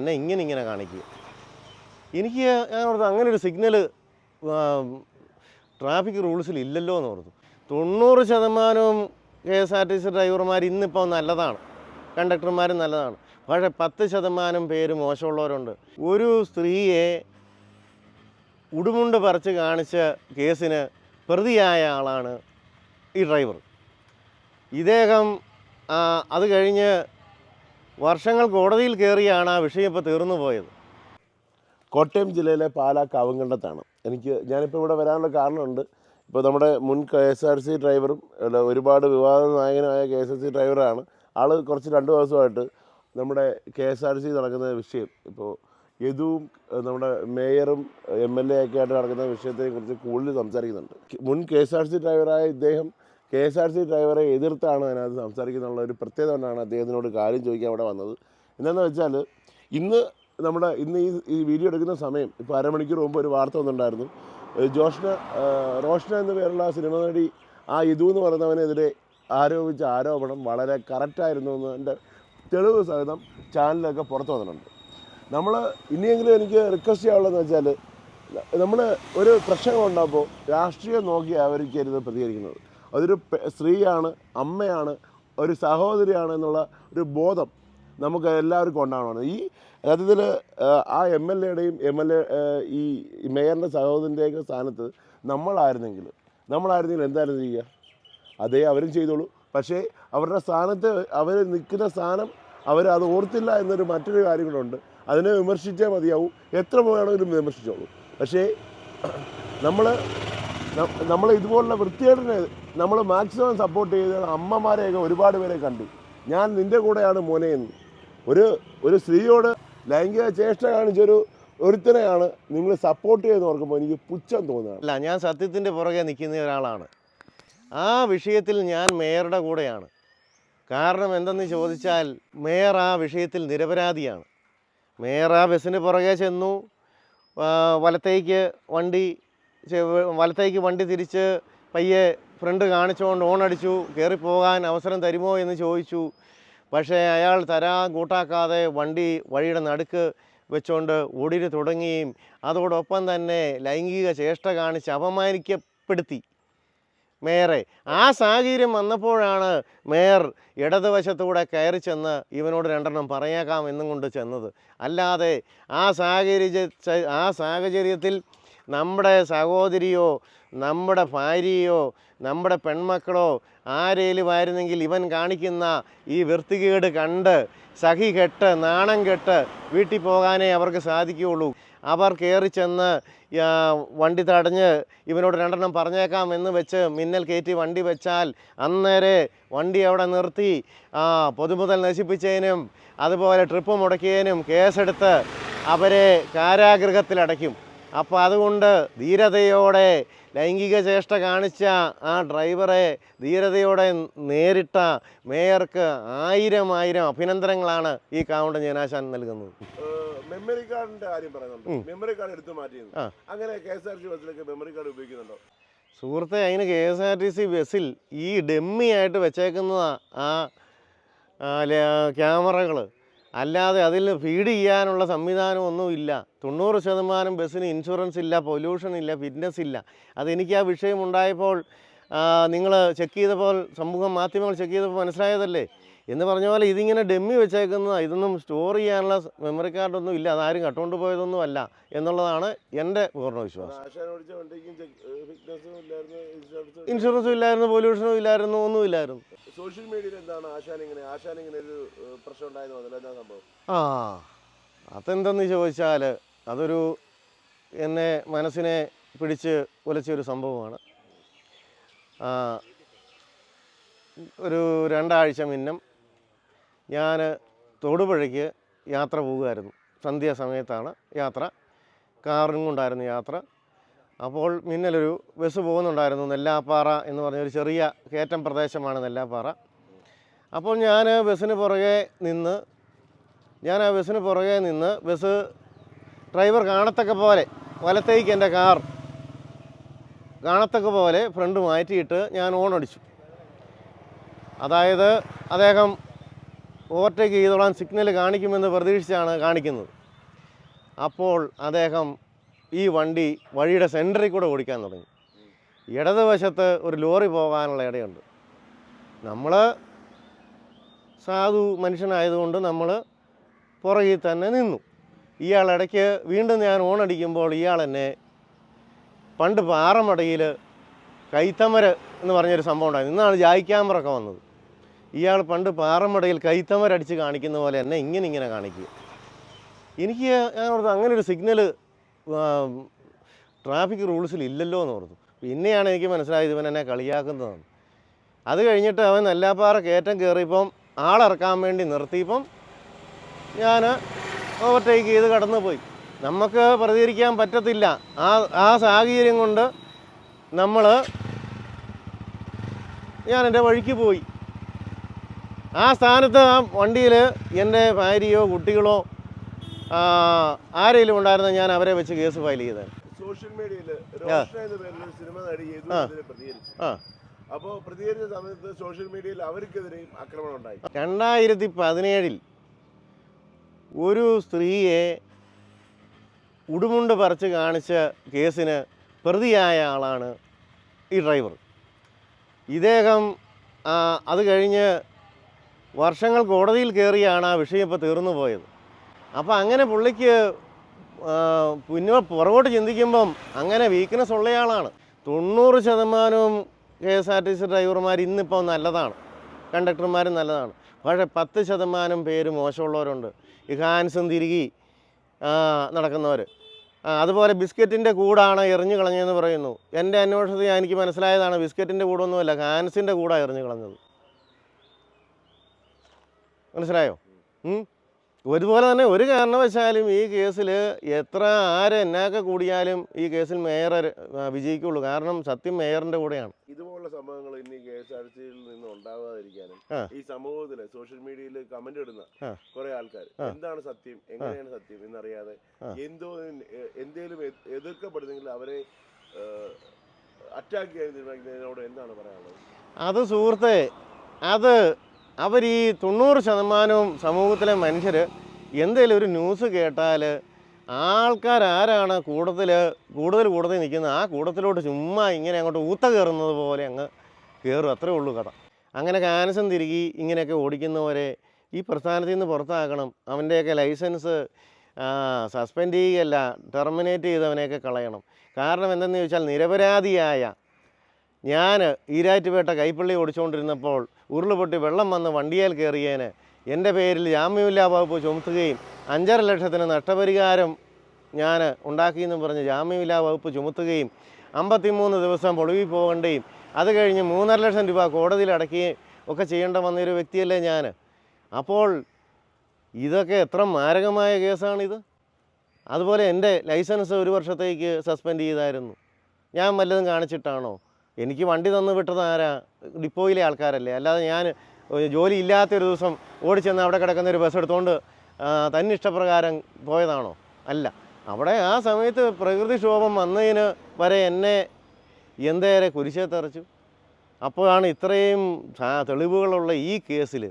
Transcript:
എന്നെ ഇങ്ങനെ ഇങ്ങനെ കാണിക്കുക എനിക്ക് ഞാൻ ഓർത്തു അങ്ങനെ ഒരു സിഗ്നൽ ട്രാഫിക് റൂൾസിൽ ഇല്ലല്ലോ എന്ന് ഓർത്തു. തൊണ്ണൂറ് ശതമാനവും K S R T C ഡ്രൈവർമാർ ഇന്നിപ്പോൾ നല്ലതാണ്. കണ്ടക്ടർമാരും നല്ലതാണ്. പക്ഷേ പത്ത് ശതമാനം പേര് മോശമുള്ളവരുണ്ട്. ഒരു സ്ത്രീയെ ഉടുമുണ്ട് പറിച്ച് കാണിച്ച കേസിന് പ്രതിയായ ആളാണ് ഈ ഡ്രൈവർ. ഇദ്ദേഹം അത് കഴിഞ്ഞ് വർഷങ്ങൾ കോടതിയിൽ കയറിയാണ് ആ വിഷയം ഇപ്പോൾ തീർന്നു പോയത്. കോട്ടയം ജില്ലയിലെ പാലാ കാവങ്കണ്ടത്താണ് എനിക്ക് ഞാനിപ്പോൾ ഇവിടെ വരാനുള്ള കാരണമുണ്ട്. ഇപ്പോൾ നമ്മുടെ മുൻ കെ എസ് ആർ സി ഡ്രൈവറും അല്ല, ഒരുപാട് വിവാദ നായകനായ കെ എസ് ആർ സി ഡ്രൈവറാണ്. ആൾ കുറച്ച് രണ്ട് ദിവസമായിട്ട് നമ്മുടെ കെ എസ് ആർ സി നടക്കുന്ന വിഷയം. ഇപ്പോൾ യദുവും നമ്മുടെ മേയറും എം എൽ എ ഒക്കെ ആയിട്ട് നടക്കുന്ന വിഷയത്തെക്കുറിച്ച് കൂടുതൽ സംസാരിക്കുന്നുണ്ട്. മുൻ കെ എസ് ആർ സി ഡ്രൈവറായ ഇദ്ദേഹം കെ എസ് ആർ സി ഡ്രൈവറെ എതിർത്താണ് അതിനകത്ത് സംസാരിക്കുന്നുള്ള ഒരു പ്രത്യേകത കൊണ്ടാണ് അദ്ദേഹത്തിനോട് കാര്യം ചോദിക്കാൻ അവിടെ വന്നത്. എന്താണെന്ന് വെച്ചാൽ ഇന്ന് നമ്മുടെ ഇന്ന് ഈ ഈ വീഡിയോ എടുക്കുന്ന സമയം ഇപ്പോൾ അരമണിക്കൂർ മുമ്പ് ഒരു വാർത്ത വന്നിട്ടുണ്ടായിരുന്നു. ജോഷ്ന റോഷ്ന എന്ന പേരുള്ള സിനിമ നടി ആ ഇതു എന്ന് പറയുന്നവനെതിരെ ആരോപിച്ച ആരോപണം വളരെ കറക്റ്റായിരുന്നു എന്ന് എന്റെ തെളിവ് സഹിതം ചാനലിലൊക്കെ പുറത്തു വന്നിട്ടുണ്ട്. നമ്മൾ ഇനിയെങ്കിലും എനിക്ക് റിക്വസ്റ്റ് ചെയ്യാനുള്ളതെന്ന് വെച്ചാൽ നമ്മൾ ഒരു പ്രശ്നം ഉണ്ടാകുമ്പോൾ രാഷ്ട്രീയം നോക്കി ആവരിക്കരുത് പ്രതികരിക്കുന്നത്. അതൊരു സ്ത്രീയാണ് അമ്മയാണ് ഒരു സഹോദരിയാണ് എന്നുള്ള ഒരു ബോധം നമുക്ക് എല്ലാവർക്കും ഉണ്ടാവണം. ഈ സത്യത്തിൽ ആ എം എൽ എയുടെയും എം എൽ എ ഈ മേയറിന്റെ സഹോദരന്റെയൊക്കെ സ്ഥാനത്ത് നമ്മളായിരുന്നെങ്കിൽ നമ്മളായിരുന്നെങ്കിൽ എന്തായിരുന്നു ചെയ്യുക? അതേ അവരും ചെയ്തോളൂ. പക്ഷേ അവരുടെ സ്ഥാനത്ത് അവർ നിൽക്കുന്ന സ്ഥാനം അവർ അത് ഓർത്തില്ല എന്നൊരു മറ്റൊരു കാര്യം കൂടെ അതിനെ വിമർശിച്ചേ മതിയാവും. എത്ര വേണമെങ്കിലും വിമർശിച്ചോളൂ. പക്ഷേ നമ്മൾ നമ്മൾ ഇതുപോലുള്ള വൃത്തികേടിനെ നമ്മൾ മാക്സിമം സപ്പോർട്ട് ചെയ്ത അമ്മമാരെയൊക്കെ ഒരുപാട് പേരെ കണ്ടു. ഞാൻ നിന്റെ കൂടെയാണ് മോനെയെന്ന് ഒരു ഒരു സ്ത്രീയോട് ലൈംഗിക ചേഷ്ട കാണിച്ചൊരു ഒരുത്തനെയാണ് നിങ്ങൾ സപ്പോർട്ട് ചെയ്ത് ഓർക്കുമ്പോൾ എനിക്ക് പുച്ഛം തോന്നുകയാണ്. അല്ല ഞാൻ സത്യത്തിന്റെ പുറകെ നിൽക്കുന്ന ഒരാളാണ്. ആ വിഷയത്തിൽ ഞാൻ മേയറുടെ കൂടെയാണ്. കാരണം എന്തെന്ന് ചോദിച്ചാൽ മേയർ ആ വിഷയത്തിൽ നിരപരാധിയാണ്. മേയർ ആ ബസ്സിന് പുറകെ ചെന്നു വലത്തേക്ക് വണ്ടി വലത്തേക്ക് വണ്ടി തിരിച്ച് പയ്യെ ഫ്രണ്ട് കാണിച്ചുകൊണ്ട് ഓൺ അടിച്ചു കയറിപ്പോകാൻ അവസരം തരുമോ എന്ന് ചോദിച്ചു. പക്ഷേ അയാൾ തരാൻ കൂട്ടാക്കാതെ വണ്ടി വഴിയുടെ നടുക്ക് വെച്ചുകൊണ്ട് ഓടിന് തുടങ്ങുകയും അതോടൊപ്പം തന്നെ ലൈംഗിക ചേഷ്ട കാണിച്ച് അപമാനിക്കപ്പെടുത്തി. മേയറെ ആ സാഹചര്യം വന്നപ്പോഴാണ് മേയർ ഇടതുവശത്തൂടെ കയറി ചെന്ന് ഇവനോട് രണ്ടെണ്ണം പറയാക്കാം എന്നും കൊണ്ട് ചെന്നത്. അല്ലാതെ ആ സാഹചര്യ ആ സാഹചര്യത്തിൽ നമ്മുടെ സഹോദരിയോ നമ്മുടെ ഭാര്യയോ നമ്മുടെ പെൺമക്കളോ ആരേലും ആയിരുന്നെങ്കിൽ ഇവൻ കാണിക്കുന്ന ഈ വൃത്തികേട് കണ്ട് സഹി കെട്ട് നാണം കെട്ട് വീട്ടിൽ പോകാനേ അവർക്ക് സാധിക്കുകയുള്ളൂ. അവർ കയറി ചെന്ന് വണ്ടി തടഞ്ഞ് ഇവനോട് രണ്ടെണ്ണം പറഞ്ഞേക്കാം എന്ന് വെച്ച് മിന്നൽ കയറ്റി വണ്ടി വെച്ചാൽ അന്നേരെ വണ്ടി അവിടെ നിർത്തി. പൊതുമുതൽ നശിപ്പിച്ചതിനും അതുപോലെ ട്രിപ്പ് മുടക്കിയതിനും കേസെടുത്ത് അവരെ കാരാഗൃഹത്തിലടയ്ക്കും. അപ്പോൾ അതുകൊണ്ട് ധീരതയോടെ ലൈംഗിക ചേഷ്ട കാണിച്ച ആ ഡ്രൈവറെ ധീരതയോടെ നേരിട്ട മേയർക്ക് ആയിരം ആയിരം അഭിനന്ദനങ്ങളാണ് ഈ കാവുണ്ട ജനാശാൻ നൽകുന്നത്. മെമ്മറി കാർഡിന്റെ കാര്യം പറയുന്നുണ്ട്. മെമ്മറി കാർഡ് എടുത്തു മാറ്റിയത് അങ്ങനെ കെ എസ് ആർ ടി ബസ്സിലൊക്കെ മെമ്മറി കാർഡ് ഉപയോഗിക്കുന്നുണ്ടോ? സുഹൃത്തെ അതിന് K S R T C ബസ്സിൽ ഈ ഡെമ്മി ആയിട്ട് വെച്ചേക്കുന്നതാണ് ആ ക്യാമറകൾ അല്ലാതെ അതിൽ ഫീഡ് ചെയ്യാനുള്ള സംവിധാനം ഒന്നുമില്ല തൊണ്ണൂറ് ശതമാനം ബസ്സിന് ഇൻഷുറൻസ് ഇല്ല പൊല്യൂഷൻ ഇല്ല ഫിറ്റ്നസ് ഇല്ല. അതെനിക്ക് ആ വിഷയം ഉണ്ടായപ്പോൾ നിങ്ങൾ ചെക്ക് ചെയ്തപ്പോൾ സമൂഹ മാധ്യമങ്ങൾ ചെക്ക് ചെയ്തപ്പോൾ മനസ്സിലായതല്ലേ? എന്ന് പറഞ്ഞ പോലെ ഇതിങ്ങനെ ഡെമ്മി വെച്ചേക്കുന്നതാണ് ഇതൊന്നും സ്റ്റോർ ചെയ്യാനുള്ള മെമ്മറി കാർഡൊന്നും ഇല്ല. അതാരും കട്ടുകൊണ്ട് പോയതൊന്നും അല്ല എന്നുള്ളതാണ് എന്റെ പൂർണ വിശ്വാസം. ഇൻഷുറൻസും ഇല്ലായിരുന്നു പൊല്യൂഷനും ഇല്ലായിരുന്നു. ഒന്നും ഇല്ലായിരുന്നു. സോഷ്യൽ മീഡിയയിൽ എന്താണ് ആശാൻ ഇങ്ങനെ ആശാൻ ഇങ്ങനെ ഒരു പ്രശ്നം ഉണ്ടായിരുന്നു സംഭവം? ആ അതെന്തെന്ന് ചോദിച്ചാൽ അതൊരു എന്നെ മനസ്സിനെ പിടിച്ച് ഉലച്ചൊരു സംഭവമാണ്. ഒരു രണ്ടാഴ്ച മുന്നം ഞാൻ തൊടുപുഴയ്ക്ക് യാത്ര പോകുമായിരുന്നു സന്ധ്യാസമയത്താണ് യാത്ര. കാറും കൊണ്ടായിരുന്നു യാത്ര. അപ്പോൾ മിന്നലൊരു ബസ് പോകുന്നുണ്ടായിരുന്നു നെല്ലാപ്പാറ എന്ന് പറഞ്ഞൊരു ചെറിയ കയറ്റം പ്രദേശമാണ് നെല്ലാപ്പാറ. അപ്പോൾ ഞാൻ ബസ്സിന് പുറകെ നിന്ന് ഞാൻ ആ ബസ്സിന് പുറകെ നിന്ന് ബസ് ഡ്രൈവർ കാണത്തക്ക പോലെ വലത്തേക്ക് എന്റെ കാർ കാണത്തക്ക പോലെ ഫ്രണ്ട് മാറ്റിയിട്ട് ഞാൻ ഓൺ അടിച്ചു അതായത് അദ്ദേഹം ഓവർടേക്ക് ചെയ്തോളാൻ സിഗ്നൽ കാണിക്കുമെന്ന് പ്രതീക്ഷിച്ചാണ് കാണിക്കുന്നത്. അപ്പോൾ അദ്ദേഹം ഈ വണ്ടി വഴിയുടെ സെന്ററിൽ കൂടെ ഓടിക്കാൻ തുടങ്ങി. ഇടതുവശത്ത് ഒരു ലോറി പോകാനുള്ള ഇടയുണ്ട്. നമ്മൾ സാധു മനുഷ്യനായതുകൊണ്ട് നമ്മൾ പുറകിൽ തന്നെ നിന്നു. ഇയാൾ ഇടയ്ക്ക് വീണ്ടും ഞാൻ ഓണടിക്കുമ്പോൾ ഇയാൾ എന്നെ പണ്ട് പാറമടയിൽ കൈത്തമര എന്ന് പറഞ്ഞൊരു സംഭവം ഉണ്ടായിരുന്നു. ഇന്നാണ് ജായ് ക്യാമറൊക്കെ വന്നത്. ഇയാൾ പണ്ട് പാറമടയിൽ കൈത്തമരടിച്ച് കാണിക്കുന്ന പോലെ തന്നെ ഇങ്ങനെ ഇങ്ങനെ കാണിക്കുക. എനിക്ക് ഞാൻ ഓർത്തു അങ്ങനെ ഒരു സിഗ്നൽ ട്രാഫിക് റൂൾസിൽ ഇല്ലല്ലോ എന്ന് ഓർത്തു. പിന്നെയാണ് എനിക്ക് മനസ്സിലായത് ഇവൻ എന്നെ കളിയാക്കുന്നതെന്ന്. അത് കഴിഞ്ഞിട്ട് അവൻ നെല്ലാപ്പാറ കയറ്റം കയറിയപ്പം ആളിറക്കാൻ വേണ്ടി നിർത്തിയപ്പം ഞാൻ ഓവർടേക്ക് ചെയ്ത് കടന്നു പോയി നമുക്ക് പ്രതികരിക്കാൻ പറ്റത്തില്ല. ആ ആ സാഹചര്യം കൊണ്ട് നമ്മൾ ഞാൻ എന്റെ വഴിക്ക് പോയി. ആ സ്ഥാനത്ത് ആ വണ്ടിയിൽ എന്റെ ഭാര്യയോ കുട്ടികളോ ആരെങ്കിലും ഉണ്ടായിരുന്ന ഞാൻ അവരെ വെച്ച് കേസ് ഫയൽ ചെയ്തത് സോഷ്യൽ മീഡിയയിൽ സിനിമ നടി പ്രതികരിച്ചു. അപ്പോൾ പ്രതികരിച്ച സമയത്ത് സോഷ്യൽ മീഡിയയിൽ അവർക്കെതിരെയും ആക്രമണം ഉണ്ടായി. രണ്ടായിരത്തി പതിനേഴിൽ ഒരു സ്ത്രീയെ ഉടുമുണ്ട് പറിച്ച് കാണിച്ച കേസിന് പ്രതിയായ ആളാണ് ഈ ഡ്രൈവർ. ഇദ്ദേഹം അത് കഴിഞ്ഞ് വർഷങ്ങൾ കോടതിയിൽ കയറിയാണ് ആ വിഷയം ഇപ്പോൾ തീർന്നു പോയത്. അപ്പോൾ അങ്ങനെ പുള്ളിക്ക് പിന്നെ പുറകോട്ട് ചിന്തിക്കുമ്പം അങ്ങനെ വീക്ക്നെസ് ഉള്ളയാളാണ് തൊണ്ണൂറ് ശതമാനവും K S R T C ഡ്രൈവർമാർ ഇന്നിപ്പോൾ നല്ലതാണ്. കണ്ടക്ടർമാരും നല്ലതാണ്. പക്ഷേ പത്ത് ശതമാനം പേര് മോശമുള്ളവരുണ്ട്. ഈ ഹാൻസും തിരികി നടക്കുന്നവർ അതുപോലെ ബിസ്ക്കറ്റിന്റെ കൂടാണ് എറിഞ്ഞു കളഞ്ഞതെന്ന് പറയുന്നു. എന്റെ അന്വേഷണത്തിൽ എനിക്ക് മനസ്സിലായതാണ് ബിസ്ക്കറ്റിന്റെ കൂടൊന്നുമല്ല ഹാൻസിന്റെ കൂടാണ് എറിഞ്ഞു കളഞ്ഞത്. മനസ്സിലായോ? ഒരുപോലെ തന്നെ ഒരു കാരണവശാലും ഈ കേസിൽ എത്ര ആര് എന്നാക്കെ കൂടിയാലും ഈ കേസിൽ മേയർ വിജയിക്കുള്ളൂ. കാരണം സത്യം മേയറിന്റെ കൂടെയാണ്. ഇതുപോലുള്ള സംഭവങ്ങൾ ഇനി കെ എസ് ആർ സിയിൽ നിന്ന് ഉണ്ടാവാതിരിക്കാനും ഈ സമൂഹത്തിൽ സോഷ്യൽ മീഡിയയിൽ കമന്റ് ഇടുന്ന. കുറെ ആൾക്കാർ എന്താണ് സത്യം? എങ്ങനെയാണ് സത്യം എന്നറിയാതെ. എന്തോ എന്തേലും എതിർക്കപ്പെടുന്നെങ്കിൽ അവരെ അറ്റാക്ക് ചെയ്യാൻ തീരുമാനിക്കുന്നതിനോട് എന്താണ് പറയാനുള്ളത്? അത് സുഹൃത്തെ അത് അവർ ഈ തൊണ്ണൂറ് ശതമാനവും സമൂഹത്തിലെ മനുഷ്യർ എന്തെങ്കിലും ഒരു ന്യൂസ് കേട്ടാൽ ആൾക്കാരാരാണ് കൂടുതൽ കൂടുതൽ കൂടുതൽ നിൽക്കുന്നത്. ആ കൂട്ടത്തിലോട്ട് ചുമ്മാ ഇങ്ങനെ അങ്ങോട്ട് ഊത്ത കയറുന്നത് പോലെ അങ്ങ് കയറും. അത്രേ ഉള്ളൂ കഥ. അങ്ങനെ കാനസം തിരികി ഇങ്ങനെയൊക്കെ ഓടിക്കുന്നവരെ ഈ പ്രസ്ഥാനത്തിൽ നിന്ന് പുറത്താക്കണം. അവന്റെയൊക്കെ ലൈസൻസ് സസ്പെൻഡ് ചെയ്യുകയല്ല ടെർമിനേറ്റ് ചെയ്തവനെയൊക്കെ കളയണം. കാരണം എന്തെന്ന് ചോദിച്ചാൽ നിരപരാധിയായ ഞാൻ ഈരാറ്റുപേട്ട കൈപ്പള്ളി ഓടിച്ചുകൊണ്ടിരുന്നപ്പോൾ ഉരുളുപൊട്ടി വെള്ളം വന്ന് വണ്ടിയാൽ കയറിയേന്. എന്റെ പേരിൽ ജാമ്യമില്ലാ വകുപ്പ് ചുമത്തുകയും അഞ്ചര ലക്ഷത്തിന് നഷ്ടപരിഹാരം ഞാൻ ഉണ്ടാക്കിയെന്ന് പറഞ്ഞ് ജാമ്യമില്ലാ വകുപ്പ് ചുമത്തുകയും അമ്പത്തിമൂന്ന് ദിവസം പൊളിവിൽ പോകേണ്ടയും അത് കഴിഞ്ഞ് മൂന്നര ലക്ഷം രൂപ കോടതിയിൽ അടയ്ക്കുകയും ഒക്കെ ചെയ്യേണ്ട വന്നൊരു വ്യക്തിയല്ലേ ഞാൻ അപ്പോൾ ഇതൊക്കെ എത്ര മാരകമായ കേസാണിത്. അതുപോലെ എന്റെ ലൈസൻസ് ഒരു വർഷത്തേക്ക് സസ്പെൻഡ് ചെയ്തായിരുന്നു. ഞാൻ വല്ലതും കാണിച്ചിട്ടാണോ? എനിക്ക് വണ്ടി തന്നു വിട്ടത് ആരാ? ഡിപ്പോയിലെ ആൾക്കാരല്ലേ. അല്ലാതെ ഞാൻ ജോലി ഇല്ലാത്തൊരു ദിവസം ഓടിച്ചെന്ന് അവിടെ കിടക്കുന്ന ഒരു ബസ് എടുത്തുകൊണ്ട് തന്നിഷ്ടപ്രകാരം പോയതാണോ? അല്ല. അവിടെ ആ സമയത്ത് പ്രകൃതിക്ഷോഭം വന്നതിന് വരെ എന്നെ എന്തേരെ കുരിശേ തെറിച്ചു അപ്പോഴാണ് ഇത്രയും തെളിവുകളുള്ള ഈ കേസിൽ